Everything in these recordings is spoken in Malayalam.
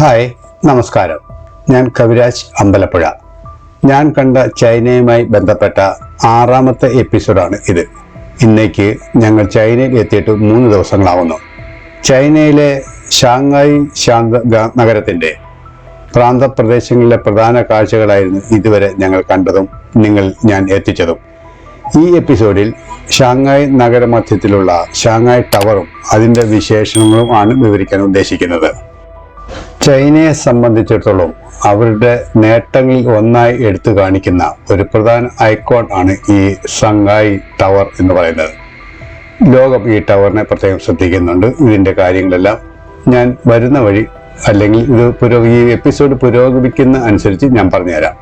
ഹായ് നമസ്കാരം. ഞാൻ കവിരാജ് അമ്പലപ്പുഴ. ഞാൻ കണ്ട ചൈനയുമായി ബന്ധപ്പെട്ട ആറാമത്തെ എപ്പിസോഡാണ് ഇത്. ഇന്നേക്ക് ഞങ്ങൾ ചൈനയിൽ എത്തിയിട്ട് മൂന്ന് ദിവസങ്ങളാവുന്നു. ചൈനയിലെ ഷാങ്ഹായ് ശാന്ത നഗരത്തിന്റെ പ്രാന്തപ്രദേശങ്ങളിലെ പ്രധാന കാഴ്ചകളായിരുന്നു ഇതുവരെ ഞങ്ങൾ കണ്ടതും നിങ്ങൾ ഞാൻ എത്തിച്ചതും. ഈ എപ്പിസോഡിൽ ഷാങ്ഹായ് നഗരമധ്യത്തിലുള്ള ഷാങ്ഹായ് ടവറും അതിന്റെ വിശേഷണങ്ങളും ആണ് വിവരിക്കാൻ ഉദ്ദേശിക്കുന്നത്. ചൈനയെ സംബന്ധിച്ചിടത്തോളം അവരുടെ നേട്ടങ്ങളിൽ ഒന്നായി എടുത്തു കാണിക്കുന്ന ഒരു പ്രധാന ഐക്കോൺ ആണ് ഈ ഷാങ്ഹായ് ടവർ എന്ന് പറയുന്നത്. ലോകം ഈ ടവറിനെ പ്രത്യേകം ശ്രദ്ധിക്കുന്നുണ്ട്. ഇതിന്റെ കാര്യങ്ങളെല്ലാം ഞാൻ വരുന്ന വഴി അല്ലെങ്കിൽ ഇത് പുരോ ഈ എപ്പിസോഡ് പുരോഗമിക്കുന്ന അനുസരിച്ച് ഞാൻ പറഞ്ഞുതരാം.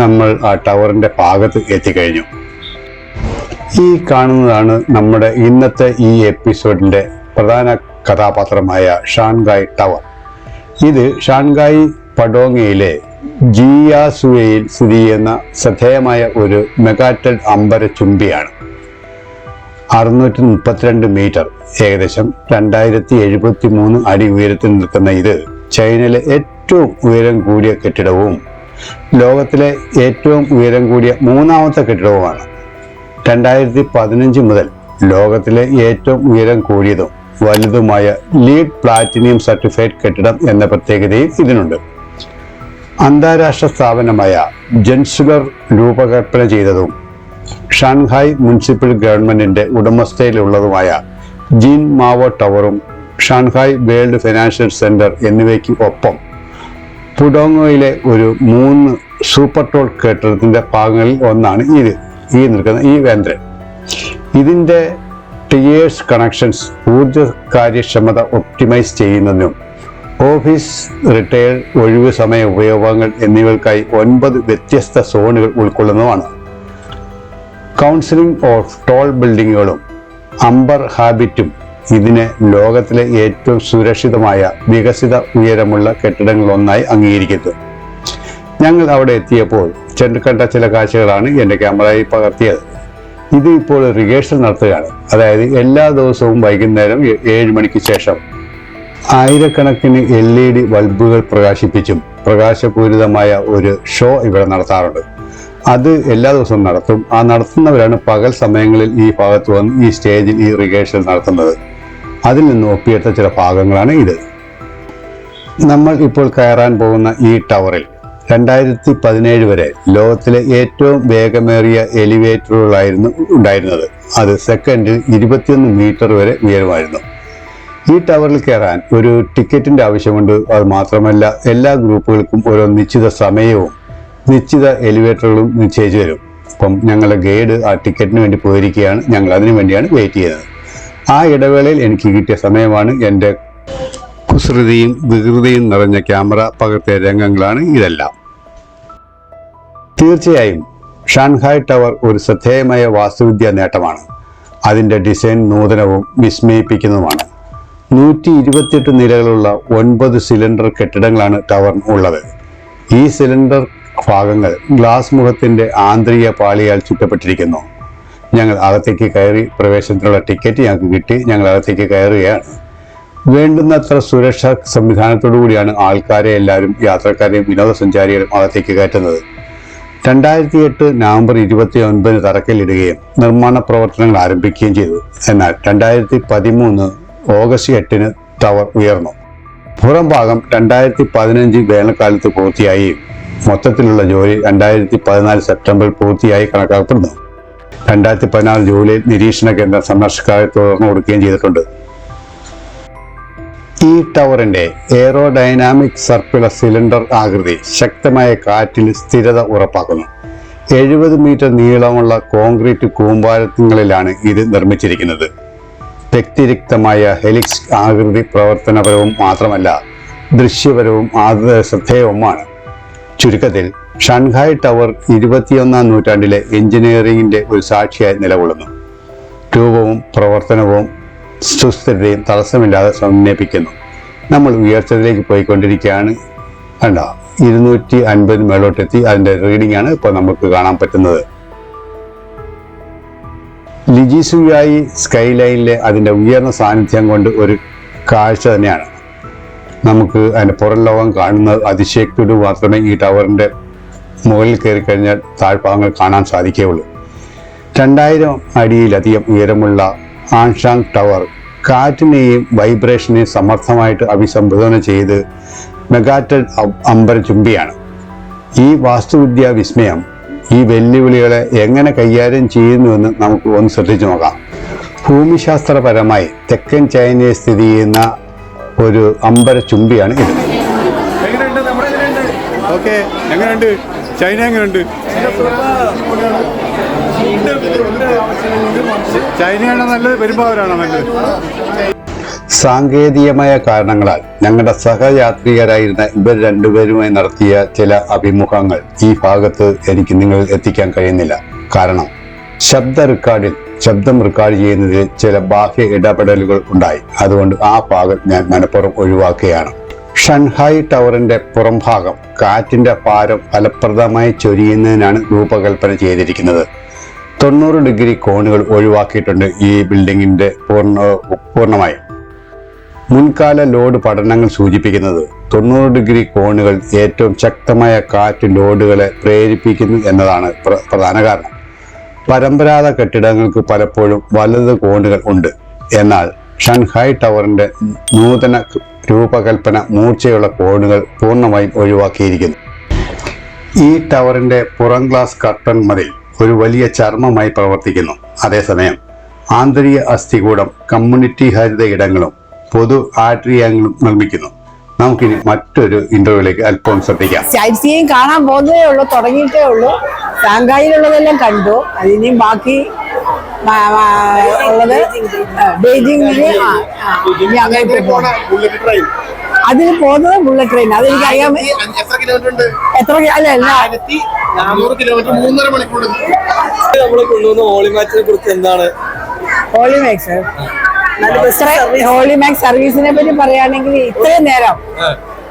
നമ്മൾ ആ ടവറിന്റെ ഭാഗത്ത് എത്തിക്കഴിഞ്ഞു. ഈ കാണുന്നതാണ് നമ്മുടെ ഇന്നത്തെ ഈ എപ്പിസോഡിന്റെ പ്രധാന കഥാപാത്രമായ ഷാൻഗായ് ടവർ. ഇത് ഷാൻഗായ് പഡോങ്ങയിലെ ജിയാസുവയിൽ സ്ഥിതി ചെയ്യുന്ന ശ്രദ്ധേയമായ ഒരു മെഗാറ്റഡ് അമ്പര ചുംബിയാണ്. അറുന്നൂറ്റി മുപ്പത്തിരണ്ട് മീറ്റർ ഏകദേശം രണ്ടായിരത്തി എഴുപത്തി മൂന്ന് അടി ഉയരത്തിൽ നിൽക്കുന്ന ഇത് ചൈനയിലെ ഏറ്റവും ഉയരം കൂടിയ കെട്ടിടവും ലോകത്തിലെ ഏറ്റവും ഉയരം കൂടിയ മൂന്നാമത്തെ കെട്ടിടവുമാണ്. രണ്ടായിരത്തി പതിനഞ്ച് മുതൽ ലോകത്തിലെ ഏറ്റവും ഉയരം കൂടിയതും വലുതുമായ ലീഡ് പ്ലാറ്റിനിയം സർട്ടിഫൈഡ് കെട്ടിടം എന്ന പ്രത്യേകതയും ഇതിനുണ്ട്. അന്താരാഷ്ട്ര സ്ഥാപനമായ ജൻസുലർ രൂപകൽപ്പന ചെയ്തതും ഷാൻഹായ് മുനിസിപ്പൽ ഗവൺമെന്റിന്റെ ഉടമസ്ഥയിലുള്ളതുമായ ജീൻ മാവോ ടവറും ഷാൻഹായ് വേൾഡ് ഫിനാൻഷ്യൽ സെന്റർ എന്നിവയ്ക്ക് ഒപ്പം പുഡോങ്ങോയിലെ ഒരു മൂന്ന് സൂപ്പർ ടോൾ കെട്ടിടത്തിന്റെ ഭാഗങ്ങളിൽ ഒന്നാണ് ഇത്. ഈ നിൽക്കുന്ന ഈ വേന്ദ്രൻ. ഇതിന്റെ ടിയേഴ്സ് കണക്ഷൻസ് ഊർജ കാര്യക്ഷമത ഒപ്റ്റിമൈസ് ചെയ്യുന്നതിനും ഓഫീസ് റിട്ടയർ ഒഴിവ് സമയ ഉപയോഗങ്ങൾ എന്നിവയ്ക്കായി ഒൻപത് വ്യത്യസ്ത സോണുകൾ ഉൾക്കൊള്ളുന്നതുമാണ് കൗൺസിലിംഗ് ഓഫ് ടോൾ ബിൽഡിങ്ങുകളും അംബർ ഹാബിറ്റും ഇതിനെ ലോകത്തിലെ ഏറ്റവും സുരക്ഷിതമായ വികസിത ഉയരമുള്ള കെട്ടിടങ്ങളൊന്നായി അംഗീകരിക്കുന്നു. ഞങ്ങൾ അവിടെ എത്തിയപ്പോൾ ചെണ്ടുകണ്ട ചില കാഴ്ചകളാണ് എന്റെ ക്യാമറയിൽ പകർത്തിയത്. ഇത് ഇപ്പോൾ റിഹേഴ്സൽ നടത്തുകയാണ്. അതായത് എല്ലാ ദിവസവും വൈകുന്നേരം ഏഴ് മണിക്ക് ശേഷം ആയിരക്കണക്കിന് എൽ ഇ ഡി ബൾബുകൾ പ്രകാശിപ്പിച്ചും പ്രകാശപൂരിതമായ ഒരു ഷോ ഇവിടെ നടത്താറുണ്ട്. അത് എല്ലാ ദിവസവും നടത്തും. ആ നടത്തുന്നവരാണ് പകൽ സമയങ്ങളിൽ ഈ ഭാഗത്ത് വന്ന് ഈ സ്റ്റേജിൽ ഈ റിഹേഴ്സൽ നടത്തുന്നത്. അതിൽ നിന്ന് ഒപ്പിയെടുത്ത ചില ഭാഗങ്ങളാണ് ഇത്. നമ്മൾ ഇപ്പോൾ കയറാൻ പോകുന്ന ഈ ടവറിൽ രണ്ടായിരത്തി പതിനേഴ് വരെ ലോകത്തിലെ ഏറ്റവും വേഗമേറിയ എലിവേറ്ററുകളായിരുന്നു ഉണ്ടായിരുന്നത്. അത് സെക്കൻഡിൽ ഇരുപത്തിയൊന്ന് മീറ്റർ വരെ ഉയരമായിരുന്നു. ഈ ടവറിൽ കയറാൻ ഒരു ടിക്കറ്റിന്റെ ആവശ്യമുണ്ട്. അത് മാത്രമല്ല എല്ലാ ഗ്രൂപ്പുകൾക്കും ഓരോ നിശ്ചിത സമയവും നിശ്ചിത എലിവേറ്ററുകളും നിശ്ചയിച്ചു തരും. അപ്പം ഞങ്ങളുടെ ഗൈഡ് ആ ടിക്കറ്റിന് വേണ്ടി പോയിരിക്കുകയാണ്. ഞങ്ങൾ അതിനു വേണ്ടിയാണ് വെയിറ്റ് ചെയ്തത് ആ ഇടവേളയിൽ എനിക്ക് കിട്ടിയ സമയമാണ് എന്റെ കുസൃതിയും വികൃതിയും നിറഞ്ഞ ക്യാമറ പകർത്തിയ രംഗങ്ങളാണ് ഇതെല്ലാം. തീർച്ചയായും ഷാൻഹായ് ടവർ ഒരു ശ്രദ്ധേയമായ വാസ്തുവിദ്യാ നേട്ടമാണ്. അതിന്റെ ഡിസൈൻ നൂതനവും വിസ്മയിപ്പിക്കുന്നതുമാണ്. നൂറ്റി ഇരുപത്തിയെട്ട് നിലകളുള്ള ഒൻപത് സിലിണ്ടർ കെട്ടിടങ്ങളാണ് ടവർ ഉള്ളത്. ഈ സിലിണ്ടർ ഭാഗങ്ങൾ ഗ്ലാസ് മുഖത്തിന്റെ ആന്തരിക പാളിയാൽ ചുറ്റപ്പെട്ടിരിക്കുന്നു. ഞങ്ങൾ അകത്തേക്ക് കയറി പ്രവേശനത്തിനുള്ള ടിക്കറ്റ് ഞങ്ങൾക്ക് കിട്ടി. ഞങ്ങൾ അകത്തേക്ക് കയറുകയാണ്. വേണ്ടുന്നത്ര സുരക്ഷാ സംവിധാനത്തോടു കൂടിയാണ് ആൾക്കാരെ എല്ലാവരും യാത്രക്കാരെയും വിനോദസഞ്ചാരികളും അകത്തേക്ക് കയറ്റുന്നത്. രണ്ടായിരത്തി എട്ട് നവംബർ ഇരുപത്തി ഒൻപതിന് തറക്കല്ലിടുകയും നിർമ്മാണ പ്രവർത്തനങ്ങൾ ആരംഭിക്കുകയും ചെയ്തു. എന്നാൽ രണ്ടായിരത്തി പതിമൂന്ന് ഓഗസ്റ്റ് എട്ടിന് ടവർ ഉയർന്നു. പുറം ഭാഗം രണ്ടായിരത്തി പതിനഞ്ച് വേനൽക്കാലത്ത് പൂർത്തിയായി. മൊത്തത്തിലുള്ള ജോലി രണ്ടായിരത്തി പതിനാല് സെപ്റ്റംബറിൽ പൂർത്തിയായി കണക്കാക്കപ്പെടുന്നു. രണ്ടായിരത്തി പതിനാല് ജൂലൈയിൽ നിരീക്ഷണ കേന്ദ്രം സന്ദർശകരെ തുറന്നു കൊടുക്കുകയും ചെയ്തിട്ടുണ്ട്. ഈ ടവറിന്റെ എയറോഡൈനാമിക് സർക്കുലർ സിലിണ്ടർ ആകൃതി ശക്തമായ കാറ്റിൽ സ്ഥിരത ഉറപ്പാക്കുന്നു. എഴുപത് മീറ്റർ നീളമുള്ള കോൺക്രീറ്റ് കൂമ്പാരങ്ങളിലാണ് ഇത് നിർമ്മിച്ചിരിക്കുന്നത്. വ്യക്തിരിക്തമായ ഹെലിക്സ് ആകൃതി പ്രവർത്തനപരവും മാത്രമല്ല ദൃശ്യപരവും ശ്രദ്ധേയവുമാണ്. ചുരുക്കത്തിൽ ഷാൻഹായ് ടവർ ഇരുപത്തിയൊന്നാം നൂറ്റാണ്ടിലെ എഞ്ചിനീയറിംഗിന്റെ ഒരു സാക്ഷിയായി നിലകൊള്ളുന്നു. രൂപവും പ്രവർത്തനവും സുസ്ഥിരതയും തടസ്സമില്ലാതെ സമന്വയിപ്പിക്കുന്നു. നമ്മൾ ഉയർച്ചയിലേക്ക് പോയിക്കൊണ്ടിരിക്കുകയാണ്. കണ്ട? ഇരുന്നൂറ്റി അൻപത് മേളോട്ടെത്തി അതിന്റെ റീഡിംഗ് ആണ് ഇപ്പോൾ നമുക്ക് കാണാൻ പറ്റുന്നത്. ലിജിസുയായി സ്കൈ ലൈനിലെ അതിന്റെ ഉയർന്ന സാന്നിധ്യം കൊണ്ട് ഒരു കാഴ്ച തന്നെയാണ്. നമുക്ക് അതിന്റെ പുറം ലോകം കാണുന്നത് അതിശയത്തോട് മാത്രമേ ഈ ടവറിന്റെ മുകളിൽ കയറി കഴിഞ്ഞാൽ താഴ്ഭാഗങ്ങൾ കാണാൻ സാധിക്കുകയുള്ളൂ. രണ്ടായിരം അടിയിലധികം ഉയരമുള്ള ആൻഷാങ് ടവർ. കാറ്റിനെയും വൈബ്രേഷനെയും സമർത്ഥമായിട്ട് അഭിസംബോധന ചെയ്ത് മെഗാറ്റഡ് അമ്പരചുംബിയാണ് ഈ വാസ്തുവിദ്യാ വിസ്മയം ഈ വെല്ലുവിളികളെ എങ്ങനെ കൈകാര്യം ചെയ്യുന്നുവെന്ന് നമുക്ക് ഒന്ന് ശ്രദ്ധിച്ചു നോക്കാം. ഭൂമിശാസ്ത്രപരമായി തെക്കൻ ചൈനയിൽ സ്ഥിതി ചെയ്യുന്ന ഒരു അമ്പരചുംബിയാണ് ഇത്. ചൈന എങ്ങനെയുണ്ട്? ചൈനയാണോ നല്ലത് പെരുമ്പാവൂരാണ് നല്ലത് സാങ്കേതികമായ കാരണങ്ങളാൽ ഞങ്ങളുടെ സഹയാത്രികരായിരുന്ന ഇവർ രണ്ടുപേരുമായി നടത്തിയ ചില അഭിമുഖങ്ങൾ ഈ ഭാഗത്ത് എനിക്ക് നിങ്ങൾ എത്തിക്കാൻ കഴിയുന്നില്ല. കാരണം ശബ്ദ റെക്കോർഡിൽ ശബ്ദം റെക്കോർഡ് ചെയ്യുന്നതിൽ ചില ബാഹ്യ ഇടപെടലുകൾ ഉണ്ടായി. അതുകൊണ്ട് ആ ഭാഗം ഞാൻ മനഃപ്പുറം ഒഴിവാക്കുകയാണ്. ഷൻഹായ് ടവറിന്റെ പുറംഭാഗം കാറ്റിന്റെ ഭാരം ഫലപ്രദമായി ചൊരിയുന്നതിനാണ് രൂപകൽപ്പന ചെയ്തിരിക്കുന്നത്. തൊണ്ണൂറ് ഡിഗ്രി കോണുകൾ ഒഴിവാക്കിയിട്ടുണ്ട് ഈ ബിൽഡിങ്ങിന്റെ പൂർണ പൂർണമായും. മുൻകാല ലോഡ് പഠനങ്ങൾ സൂചിപ്പിക്കുന്നത് തൊണ്ണൂറ് ഡിഗ്രി കോണുകൾ ഏറ്റവും ശക്തമായ കാറ്റ് ലോഡുകളെ പ്രേരിപ്പിക്കുന്നു എന്നതാണ് പ്രധാന കാരണം. പരമ്പരാഗത കെട്ടിടങ്ങൾക്ക് പലപ്പോഴും വലത് കോണുകൾ ഉണ്ട്. എന്നാൽ ഷൻഹായ് ടവറിന്റെ നൂതന രൂപകൽപ്പന മൂർച്ചയുള്ള കോണുകൾ പൂർണമായും ഒഴിവാക്കിയിരിക്കുന്നു. ഈ ടവറിന്റെ പുറം ഗ്ലാസ് കർട്ടൺ മതിൽ ഒരു വലിയ ചർമ്മമായി പ്രവർത്തിക്കുന്നു. അതേസമയം ആന്തരിക അസ്ഥികൂടം കമ്മ്യൂണിറ്റി ഹരിത ഇടങ്ങളും പൊതു ആട്രിയങ്ങളും നിർമ്മിക്കുന്നു. നമുക്കിനി മറ്റൊരു ഇന്റർവ്യൂലേക്ക് അല്പം ശ്രദ്ധിക്കാം. സൈറ്റ് കാണാൻ പോകുന്നതേ ഉള്ളൂ തുടങ്ങിയിട്ടേ ഉള്ളൂ. ഷാങ്കായിലുള്ളതെല്ലാം കണ്ടു. അതിനെയും ബാക്കി ഉള്ളത് ട്രെയിൻ അതിന് പോകുന്നത് ബുള്ളറ്റ് ട്രെയിൻ അതെനിക്കറിയാം. കിലോമീറ്റർ എത്ര അല്ല അല്ല. ആയിരത്തി നാനൂറ് കിലോമീറ്റർ മൂന്നര മണിക്കൂർ. നമ്മൾ കൊണ്ടുവന്ന കുറിച്ച് എന്താണ്? ഹോളിമാക്സ് ഹോളിമാക്സ് സർവീസിനെ പറ്റി പറയുകയാണെങ്കിൽ ഇത്രയും നേരം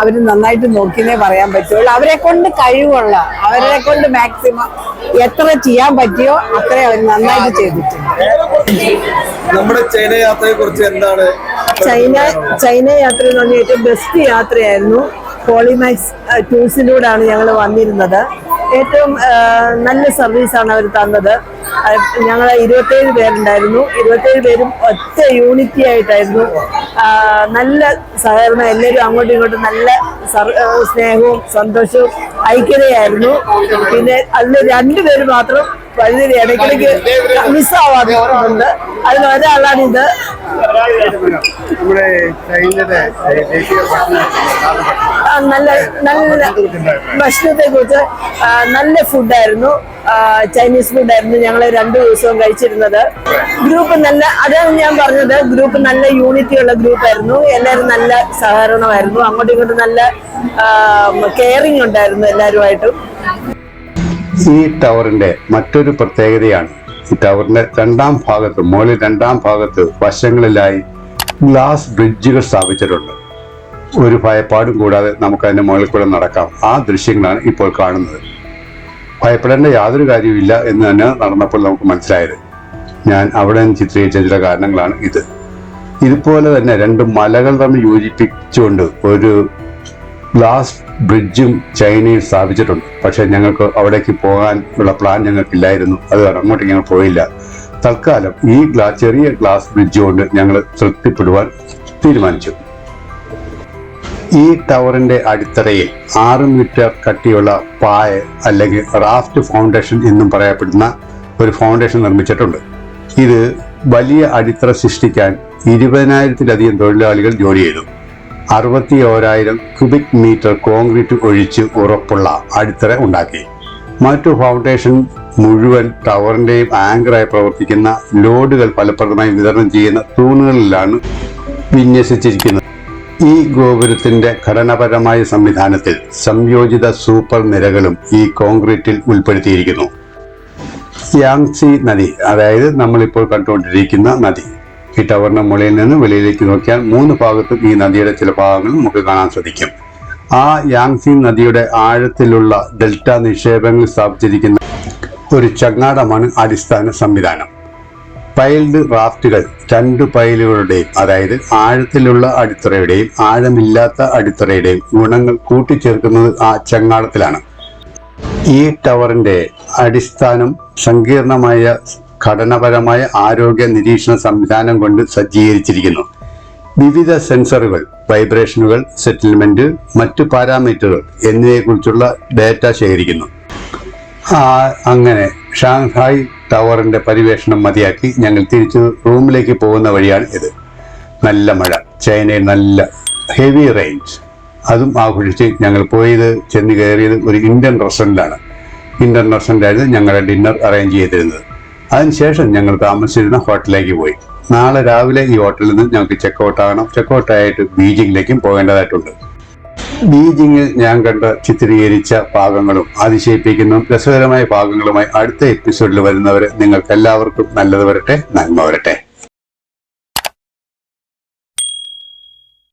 അവർ നന്നായിട്ട് നോക്കിയേ പറയാൻ പറ്റുള്ളൂ. അവരെ കൊണ്ട് കഴിവുള്ള അവരെ കൊണ്ട് മാക്സിമം എത്ര ചെയ്യാൻ പറ്റിയോ അത്ര അവർ നന്നായിട്ട് ചെയ്തിട്ടുണ്ട്. നമ്മുടെ ചൈന യാത്രയെ കുറിച്ച് എന്താണ്? ചൈന ചൈന യാത്ര എന്ന് പറഞ്ഞാൽ ഏറ്റവും ബെസ്റ്റ് യാത്രയായിരുന്നു. പോളിമാക്സ് ടൂൾസിലൂടെയാണ് ഞങ്ങൾ വന്നിരുന്നത്. ഏറ്റവും നല്ല സർവീസാണ് അവർ തന്നത്. ഞങ്ങൾ ഇരുപത്തേഴ് പേരുണ്ടായിരുന്നു. ഇരുപത്തേഴ് പേരും ഒറ്റ യൂണിറ്റി ആയിട്ടായിരുന്നു. നല്ല സഹകരണം എല്ലാവരും അങ്ങോട്ടും ഇങ്ങോട്ടും നല്ല സ്നേഹവും സന്തോഷവും ഐക്യതയായിരുന്നു. പിന്നെ അതിൽ രണ്ടുപേര് മാത്രം വഴുതി ഇടയ്ക്കിടയ്ക്ക് മിസ്സാവാറുണ്ട് അതിൽ ഒരാളാണ് ഇത്. നമ്മുടെ നല്ല നല്ല ഭക്ഷണത്തെ കുറിച്ച് നല്ല ഫുഡായിരുന്നു ചൈനീസ് ഫുഡായിരുന്നു ഞങ്ങൾ രണ്ടു ദിവസവും കഴിച്ചിരുന്നത്. ഗ്രൂപ്പ് നല്ല അതാണ് ഞാൻ പറഞ്ഞത് ഗ്രൂപ്പ് നല്ല യൂണിറ്റി ഉള്ള ഗ്രൂപ്പായിരുന്നു എല്ലാവരും നല്ല സഹകരണമായിരുന്നു. അങ്ങോട്ടും ഇങ്ങോട്ടും നല്ല കെയറിങ് ഉണ്ടായിരുന്നു എല്ലാവരുമായിട്ടും ഈ ടവറിന്റെ മറ്റൊരു പ്രത്യേകതയാണ് ഈ ടവറിന്റെ രണ്ടാം ഭാഗത്ത് മുകളിൽ രണ്ടാം ഭാഗത്ത് വശങ്ങളിലായി ഗ്ലാസ് ബ്രിഡ്ജുകൾ സ്ഥാപിച്ചിട്ടുണ്ട്. ഒരു ഭയപ്പാടും കൂടാതെ നമുക്ക് അതിന്റെ മുകളിൽ കൂടെ നടക്കാം. ആ ദൃശ്യങ്ങളാണ് ഇപ്പോൾ കാണുന്നത്. ഭയപ്പെടേണ്ട യാതൊരു കാര്യവുമില്ല എന്ന് തന്നെ നടന്നപ്പോൾ നമുക്ക് മനസ്സിലായത്. ഞാൻ അവിടെ നിന്ന് ചിത്രീകരിച്ച ചില കാരണങ്ങളാണ് ഇത്. ഇതുപോലെ തന്നെ രണ്ട് മലകൾ തമ്മിൽ യോജിപ്പിച്ചുകൊണ്ട് ഒരു ഗ്ലാസ് ബ്രിഡ്ജും ചൈനയിൽ സ്ഥാപിച്ചിട്ടുണ്ട്. പക്ഷേ ഞങ്ങൾക്ക് അവിടേക്ക് പോകാൻ ഉള്ള പ്ലാൻ ഞങ്ങൾക്കില്ലായിരുന്നു. അത് അങ്ങോട്ട് ഞങ്ങൾ പോയില്ല. തൽക്കാലം ഈ ഗ്ലാ ചെറിയ ഗ്ലാസ് ബ്രിഡ്ജ് കൊണ്ട് ഞങ്ങൾ തൃപ്തിപ്പെടുവാൻ തീരുമാനിച്ചു. ഈ ടവറിന്റെ അടിത്തറയിൽ ആറ് മീറ്റർ കട്ടിയുള്ള പായ അല്ലെങ്കിൽ റാഫ്റ്റ് ഫൗണ്ടേഷൻ എന്നും പറയപ്പെടുന്ന ഒരു ഫൗണ്ടേഷൻ നിർമ്മിച്ചിട്ടുണ്ട്. ഇത് വലിയ അടിത്തറ സൃഷ്ടിക്കാൻ ഇരുപതിനായിരത്തിലധികം തൊഴിലാളികൾ ജോലി ചെയ്തു. അറുപത്തി ഓരായിരം ക്യൂബിക് മീറ്റർ കോൺക്രീറ്റ് ഒഴിച്ച് ഉറപ്പുള്ള അടിത്തറ ഉണ്ടാക്കി. മറ്റു ഫൗണ്ടേഷൻ മുഴുവൻ ടവറിന്റെയും ആങ്കറായി പ്രവർത്തിക്കുന്ന ലോഡുകൾ ഫലപ്രദമായി വിതരണം ചെയ്യുന്ന തൂണുകളിലാണ് വിന്യസിച്ചിരിക്കുന്നത്. ഈ ഗോപുരത്തിന്റെ ഘടനാപരമായ സംവിധാനത്തിൽ സംയോജിത സൂപ്പർ നിരകളും ഈ കോൺക്രീറ്റിൽ ഉൾപ്പെടുത്തിയിരിക്കുന്നു. യാങ്സി നദി അതായത് നമ്മളിപ്പോൾ കണ്ടുകൊണ്ടിരിക്കുന്ന നദി. ഈ ടവറിന്റെ മുകളിൽ നിന്ന് വെളിയിലേക്ക് നോക്കിയാൽ മൂന്ന് ഭാഗത്തും ഈ നദിയുടെ ചില ഭാഗങ്ങൾ നമുക്ക് കാണാൻ സാധിക്കും. ആ യാങ്സി നദിയുടെ ആഴത്തിലുള്ള ഡെൽറ്റ നിക്ഷേപങ്ങൾ സ്ഥാപിച്ചിരിക്കുന്ന ഒരു ചങ്ങാടമാണ് അടിസ്ഥാന സംവിധാനം. പൈൽഡ് റാഫ്റ്റുകൾ രണ്ട് പൈലുകളുടെയും അതായത് ആഴത്തിലുള്ള അടിത്തറയുടെയും ആഴമില്ലാത്ത അടിത്തറയുടെയും ഗുണങ്ങൾ കൂട്ടിച്ചേർക്കുന്നത് ആ ചങ്ങാടത്തിലാണ്. ഈ ടവറിന്റെ അടിസ്ഥാനം സങ്കീർണമായ ഘടനപരമായ ആരോഗ്യ നിരീക്ഷണ സംവിധാനം കൊണ്ട് സജ്ജീകരിച്ചിരിക്കുന്നു. വിവിധ സെൻസറുകൾ വൈബ്രേഷനുകൾ സെറ്റിൽമെന്റ് മറ്റു പാരാമീറ്ററുകൾ എന്നിവയെക്കുറിച്ചുള്ള ഡാറ്റ ശേഖരിക്കുന്നു. അങ്ങനെ ഷാങ്ഹായ് ടവറിന്റെ പരിവേഷണം മതിയാക്കി ഞങ്ങൾ തിരിച്ചു റൂമിലേക്ക് പോകുന്ന വഴിയാണ് ഇത്. നല്ല മഴ. ചൈനയിൽ നല്ല ഹെവി റേഞ്ച് അതും ആഘോഷിച്ച് ഞങ്ങൾ പോയത് ചെന്ന് കയറിയത് ഒരു ഇന്ത്യൻ റെസ്റ്റോറന്റിലാണ് ഇന്ത്യൻ റെസ്റ്റോറന്റായിരുന്നു ഞങ്ങളുടെ ഡിന്നർ അറേഞ്ച് ചെയ്തിരുന്നത്. അതിനുശേഷം ഞങ്ങൾ താമസിച്ചിരുന്ന ഹോട്ടലിലേക്ക് പോയി. നാളെ രാവിലെ ഈ ഹോട്ടലിൽ നിന്ന് ഞങ്ങൾക്ക് ചെക്കൗട്ട് ആകണം ചെക്കൗട്ട് ആയിട്ട് ബീജിങ്ങിലേക്കും പോകേണ്ടതായിട്ടുണ്ട്. ബീജിങ്ങിൽ ഞാൻ കണ്ട ചിത്രീകരിച്ച ഭാഗങ്ങളും അതിശയിപ്പിക്കുന്ന. രസകരമായ ഭാഗങ്ങളുമായി അടുത്ത എപ്പിസോഡിൽ വരുന്നവരെ നിങ്ങൾക്ക് എല്ലാവർക്കും നല്ലത് വരട്ടെ നന്മ വരട്ടെ.